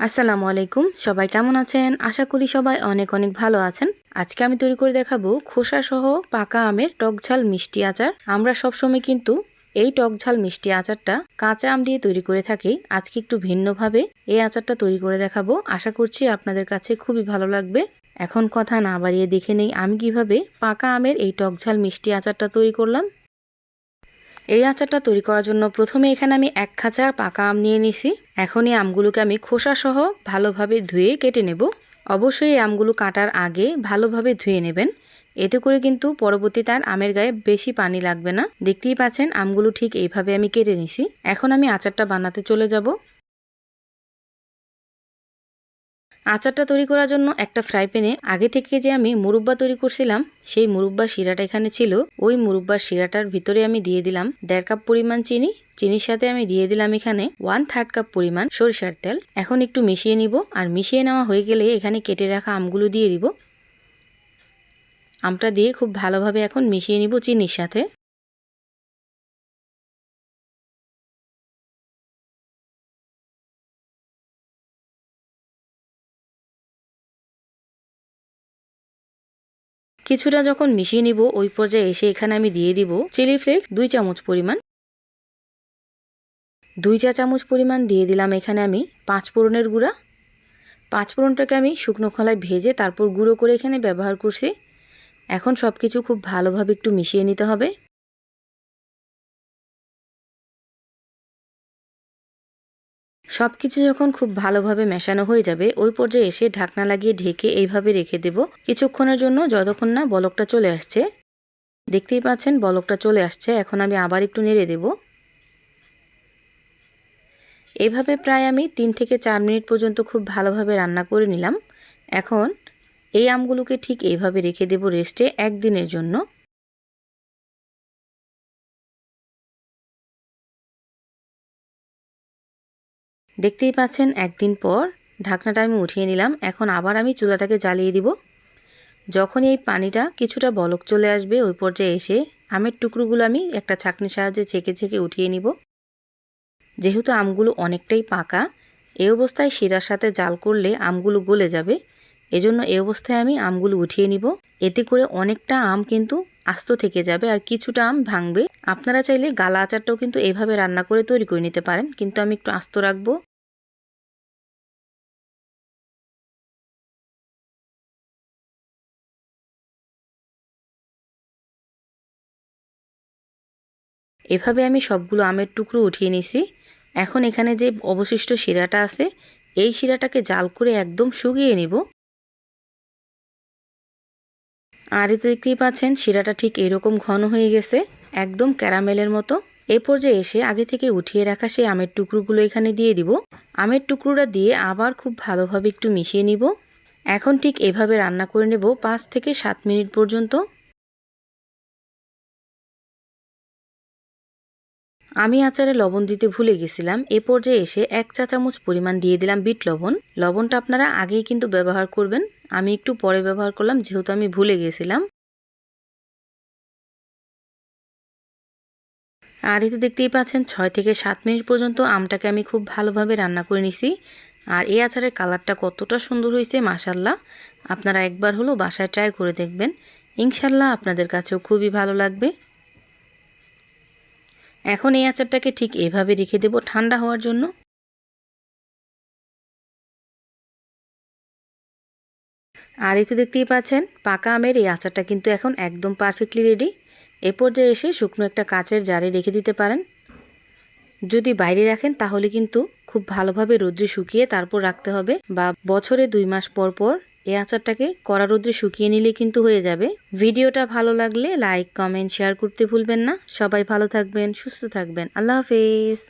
আসসালামু আলাইকুম। সবাই কেমন আছেন? আশা করি সবাই অনেক অনেক ভালো আছেন। আজকে আমি তৈরি করে দেখাবো খোসা সহ পাকা আমের টকঝাল মিষ্টি আচার। আমরা সবসময় কিন্তু এই টকঝাল মিষ্টি আচারটা কাঁচা আম দিয়ে তৈরি করে থাকি। আজকে একটু ভিন্নভাবে এই আচারটা তৈরি করে দেখাবো। আশা করছি আপনাদের কাছে খুবই ভালো লাগবে। এখন কথা না বাড়িয়ে দেখে নেই আমি কীভাবে পাকা আমের এই টকঝাল মিষ্টি আচারটা তৈরি করলাম। এই আচারটা তৈরি করার জন্য প্রথমে এখানে আমি এক খাঁচা পাকা আম নিয়ে নিছি। এখন এই আমগুলোকে আমি খোসা সহ ভালোভাবে ধুয়ে কেটে নেব। অবশ্যই এই আমগুলো কাটার আগে ভালোভাবে ধুয়ে নেবেন। এতে করে কিন্তু পরবর্তী তার আমের গায়ে বেশি পানি লাগবে না। দেখতেই পাচ্ছেন, আমগুলো ঠিক এইভাবে আমি কেটে নিছি। এখন আমি আচারটা বানাতে চলে যাব। আচারটা তৈরি করার জন্য একটা ফ্রাই প্যানে আগে থেকে যে আমি মুরব্বা তৈরি করছিলাম, সেই মুরব্বা শিরাটা এখানে ছিল। ওই মুরব্বার শিরাটার ভিতরে আমি দিয়ে দিলাম দেড় কাপ পরিমাণ চিনি। চিনির সাথে আমি দিয়ে দিলাম এখানে ওয়ান থার্ড কাপ পরিমাণ সরিষার তেল। এখন একটু মিশিয়ে নিব। আর মিশিয়ে নেওয়া হয়ে গেলে এখানে কেটে রাখা আমগুলো দিয়ে দিব। আমটা দিয়ে খুব ভালোভাবে এখন মিশিয়ে নিব চিনির সাথে। কিছুটা যখন মিশিয়ে নিব, ওই পর্যায়ে এসে এখানে আমি দিয়ে দিব চিলি ফ্লেক্স দুই চামচ পরিমাণ। দুই চা চামচ পরিমাণ দিয়ে দিলাম এখানে আমি পাঁচ ফোড়নের গুঁড়া। পাঁচ ফোড়নটাকে আমি শুকনো খোলায় ভেজে তারপর গুঁড়ো করে এখানে ব্যবহার করছি। এখন সব কিছু খুব ভালোভাবে একটু মিশিয়ে নিতে হবে। সব কিছু যখন খুব ভালোভাবে মেশানো হয়ে যাবে, ওই পর্যায়ে এসে ঢাকনা লাগিয়ে ঢেকে এইভাবে রেখে দেব। কিছুক্ষণের জন্য যতক্ষণ না বলকটা চলে আসছে। দেখতেই পাচ্ছেন বলকটা চলে আসছে, এখন আমি আবার একটু নেড়ে দেব। এভাবে প্রায় আমি তিন থেকে চার মিনিট পর্যন্ত খুব ভালোভাবে রান্না করে নিলাম। এখন এই আমগুলোকে ঠিক এইভাবে রেখে দেব রেস্টে একদিনের জন্য। দেখতেই পাচ্ছেন, একদিন পর ঢাকনাটা আমি উঠিয়ে নিলাম। এখন আবার আমি চুলাটাকে জ্বালিয়ে দিব। যখন এই পানিটা কিছুটা বলক চলে আসবে, ওই পর্যায়ে এসে আমের টুকরোগুলো আমি একটা ছাকনির সাহায্যে ছেঁকে ছেঁকে উঠিয়ে নিব। যেহেতু আমগুলো অনেকটাই পাকা এই অবস্থায় শিরার সাথে জাল করলে আমগুলো গলে যাবে। এজন্য এই অবস্থায় আমি আমগুলো উঠিয়ে নিব। এতে করে অনেকটা আম কিন্তু আস্ত থেকে যাবে আর কিছুটা আম ভাঙবে। আপনারা চাইলে গালা আচারটাও কিন্তু এইভাবে রান্না করে তৈরি করে নিতে পারেন, কিন্তু আমি একটু আস্ত রাখব। এভাবে আমি সবগুলো আমের টুকরো উঠিয়ে নিছি। এখন এখানে যে অবশিষ্ট শিরাটা আছে, এই শিরাটাকে জাল করে একদম শুকিয়ে নিব। আর এতে দেখতেই পাচ্ছেন, শিরাটা ঠিক এরকম ঘন হয়ে গেছে, একদম ক্যারামেলের মতো। এ পর্যায়ে এসে আগে থেকে উঠিয়ে রাখা সেই আমের টুকরোগুলো এখানে দিয়ে দিব। আমের টুকরোটা দিয়ে আবার খুব ভালোভাবে একটু মিশিয়ে নিব। এখন ঠিক এভাবে রান্না করে নেব পাঁচ থেকে সাত মিনিট পর্যন্ত। আমি আচারে লবণ দিতে ভুলে গেছিলাম, এ পর্যায়ে এসে এক চা চামচ পরিমাণ দিয়ে দিলাম বিট লবণ। লবণটা আপনারা আগেই কিন্তু ব্যবহার করবেন। আমি একটু পরে ব্যবহার করলাম, যেহেতু আমি ভুলে গেছিলাম। আর এতে দেখতেই পাচ্ছেন, ছয় থেকে সাত মিনিট পর্যন্ত আমটাকে আমি খুব ভালোভাবে রান্না করে নিছি। আর এই আচারের কালারটা কতটা সুন্দর হয়েছে মাসাল্লাহ আপনারা একবার হলো বাসায় ট্রাই করে দেখবেন। ইনশাল্লাহ আপনাদের কাছেও খুবই ভালো লাগবে। এখন এই আচারটাকে ঠিক এভাবে রেখে দেব ঠান্ডা হওয়ার জন্য। আর এই তো দেখতেই পাচ্ছেন, পাকা আমের এই আচারটা কিন্তু এখন একদম পারফেক্টলি রেডি এ পর্যায়ে এসে শুকনো একটা কাচের জারে রেখে দিতে পারেন। যদি বাইরে রাখেন তাহলে কিন্তু খুব ভালোভাবে রোদ্রে শুকিয়ে তারপর রাখতে হবে বা বছরে দুই মাস পর পর এই আচারটাকে কড়া রোদ্রে শুকিয়ে নিলে কিন্তু হয়ে যাবে। ভিডিওটা ভালো লাগলে লাইক, কমেন্ট শেয়ার করতে ভুলবেন না। সবাই ভালো থাকবেন, সুস্থ থাকবেন। আল্লাহ হাফেজ।